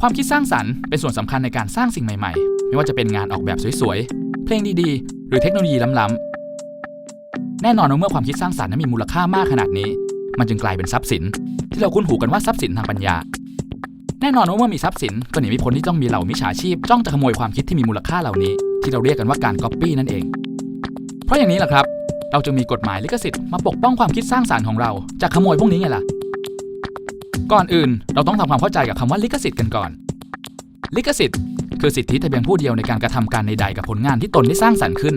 ความคิดสร้างสรรค์เป็นส่วนสำคัญในการสร้างสิ่งใหม่ๆ ไม่ว่าจะเป็นงานออกแบบสวยๆ เพลงดีๆ หรือเทคโนโลยีล้ำๆ แน่นอนว่าเมื่อความคิดสร้างสรรค์นั้นมีมูลค่ามากขนาดนี้ มันจึงกลายเป็นทรัพย์สิน ที่เราคุ้นหูกันว่าทรัพย์สินทางปัญญา แน่นอนว่าเมื่อมีทรัพย์สินก็หนีไม่พ้นที่ต้องมีเหล่ามิจฉาชีพจ้องจะขโมยความคิดที่มีมูลค่าเหล่านี้ ที่เราเรียกกันว่าการก๊อปปี้นั่นเอง เพราะอย่างนี้แหละครับ เราจึงมีกฎหมายลิขสิทธิ์มาปกป้องความคิดสร้างสรรค์ของเราจากขโมยพวกนี้ไงล่ะ ก่อนอื่น เราต้องทำความเข้าใจกับคำว่าลิขสิทธิ์กันก่อน ลิขสิทธิ์คือสิทธิแต่เพียงผู้เดียวในการกระทำการใดๆกับผลงานที่ตนได้สร้างสรรค์ขึ้น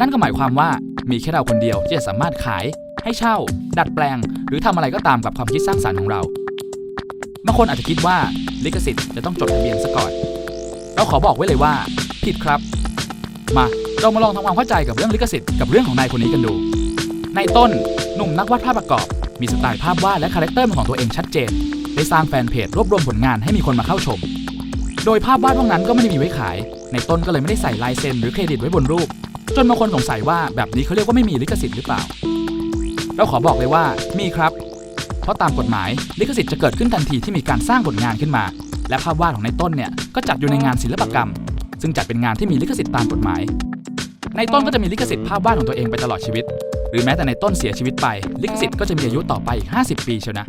นั่นก็หมายความว่ามีแค่เราคนเดียวที่จะสามารถขาย ให้เช่า ดัดแปลง หรือทำอะไรก็ตามกับความคิดสร้างสรรค์ของเราบางคนอาจจะคิดว่าลิขสิทธิ์จะต้องจดทะเบียนซะก่อน เราขอบอกไว้เลยว่า ผิดครับ มาเรามาลองทำความเข้าใจกับเรื่องลิขสิทธิ์กับเรื่องของนายคนนี้กันดู ในต้นหนุ่มนักวาดภาพประกอบ มีสไตล์ภาพวาดและคาแรคเตอร์เป็นของตัวเองชัดเจน ได้สร้างแฟนเพจรวบรวมผลงานให้มีคนมาเข้าชม โดยภาพวาดพวกนั้นก็ไม่ได้มีไว้ขาย ในต้นก็เลยไม่ได้ใส่ลายเซ็นหรือเครดิตไว้บนรูป จนบางคนสงสัยว่าแบบนี้เขาเรียกว่าไม่มีลิขสิทธิ์หรือเปล่า เราขอบอกเลยว่ามีครับ เพราะตามกฎหมายลิขสิทธิ์จะเกิดขึ้นทันทีที่มีการสร้างผลงานขึ้นมา และภาพวาดของในต้นเนี่ยก็จัดอยู่ในงานศิลปกรรม ซึ่งจัดเป็นงานที่มีลิขสิทธิ์ตามกฎหมาย ในต้นก็จะมีลิขสิทธิ์ภาพวาดของตัวเองไปตลอดชีวิต หรือแม้แต่ในต้นเสียชีวิตไป ลิขสิทธิ์ก็จะมีอายุต่อไปอีก 50 ปีเชียวนะ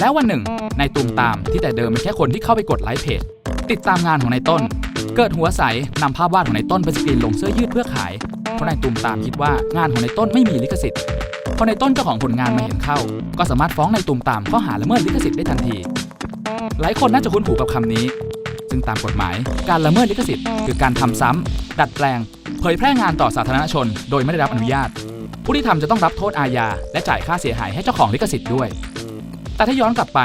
แล้ววันหนึ่งนายตูมตามที่แต่เดิมเป็นแค่คนที่เข้าไปกดไลค์เพจติดตามงานของนายต้น เกิดหัวใสนำภาพวาดของนายต้นไปสกรีนลงเสื้อยืดเพื่อขาย เพราะนายตูมตามคิดว่างานของนายต้นไม่มีลิขสิทธิ์พอนายต้นเจ้าของผลงานมาเห็นเข้า ก็สามารถฟ้องนายตูมตามข้อหาละเมิดลิขสิทธิ์ได้ทันที หลายคนน่าจะคุ้นหูกับคำนี้ ซึ่งตามกฎหมาย การละเมิดลิขสิทธิ์คือการทำซ้ำดัดแปลง เผยแพร่งานต่อสาธารณชน โดยไม่ได้รับอนุญาต ผู้ที่ทำจะต้องรับโทษอาญา และจ่ายค่าเสียหายให้เจ้าของลิขสิทธิ์ด้วย แต่ถ้าย้อนกลับไป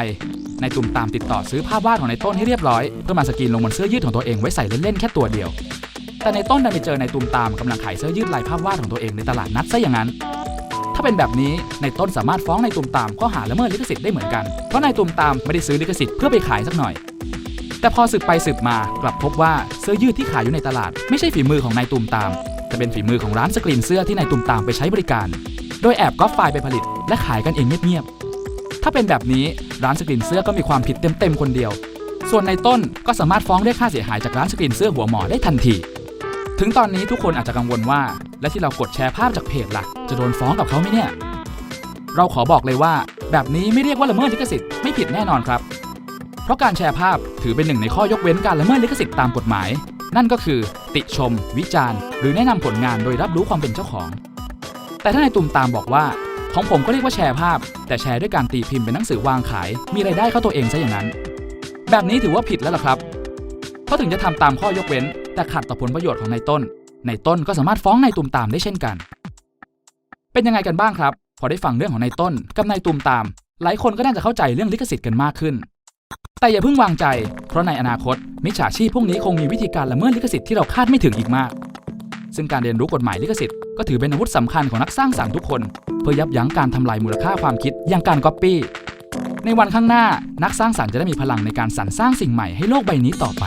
นายตุ่มตามติดต่อซื้อภาพวาดของนายต้นให้เรียบร้อยเพื่อมาสกรีนลงบนเสื้อยืดของตัวเองไว้ใส่เล่นๆแค่ตัวเดียว แต่ในต้นดันไปเจอนายตุ่มตามกำลังขายเสื้อยืดลายภาพวาดของตัวเองในตลาดนัดซะอย่างนั้น ถ้าเป็นแบบนี้นายต้นสามารถฟ้องนายตุ่มตามข้อหาละเมิดลิขสิทธิ์ได้เหมือนกันเพราะนายตุ่มตามไม่ได้ซื้อลิขสิทธิ์เพื่อไปขายสักหน่อย แต่พอสืบไปสืบมากลับพบว่าเสื้อยืดที่ขายอยู่ในตลาด ไม่ใช่ฝีมือของนายตุ่มตาม แต่เป็นฝีมือของร้านสกรีนเสื้อที่นายตุ่มตามไปใช้บริการ โดยแอบก๊อปไฟล์ไปผลิต และขายกันเองเงียบๆถ้าเป็นแบบนี้ร้านสกรีนเสื้อก็มีความผิดเต็มๆคนเดียว ส่วนในต้นก็สามารถฟ้องเรียกค่าเสียหายจากร้านสกรีนเสื้อหัวหมอได้ทันที ถึงตอนนี้ทุกคนอาจจะกังวลว่า และที่เรากดแชร์ภาพจากเพจล่ะ จะโดนฟ้องกับเขาไหมเนี่ย เราขอบอกเลยว่า แบบนี้ไม่เรียกว่าละเมิดลิขสิทธิ์ไม่ผิดแน่นอนครับ เพราะการแชร์ภาพถือเป็นหนึ่งในข้อยกเว้นการละเมิดลิขสิทธิ์ตามกฎหมาย นั่นก็คือ ติชม วิจารณ์ หรือแนะนำผลงานโดยรับรู้ความเป็นเจ้าของ แต่ถ้านายตุ่มตามบอกว่า ของผมก็เรียกว่าแชร์ภาพ แต่แชร์ด้วยการตีพิมพ์เป็นหนังสือวางขาย มีไรายได้เข้าตัวเองซะอย่างนั้น แบบนี้ถือว่าผิดแล้วล่ะครับเพราะถึงจะทำตามข้อยกเว้น แต่ขัดต่อผลประโยชน์ของนายต้นนายต้นก็สามารถฟ้องนายตุ่มตามได้เช่นกัน เป็นยังไงกันบ้างครับ พอได้ฟังเรื่องของนายต้นกับนายตุ่มตาม หลายคนก็น่าจะเข้าใจเรื่องลิขสิทธิ์กันมากขึ้น แต่อย่าเพิ่งวางใจ เพราะในอนาคต มิจฉาชีพพวกนี้คงมีวิธีการละเมิดลิขสิทธิ์ที่เราคาดไม่ถึงอีกมาก ซึ่งการเรียนรู้กฎหมายลิขสิทธิ์ก็ถือเป็นอาวุธสำคัญของนักสร้างสรรค์ทุกคน เพื่อยับยั้งการทำลายมูลค่าความคิดอย่างการก๊อปปี้ ในวันข้างหน้านักสร้างสรรค์จะได้มีพลังในการสรรสร้างสิ่งใหม่ให้โลกใบนี้ต่อไป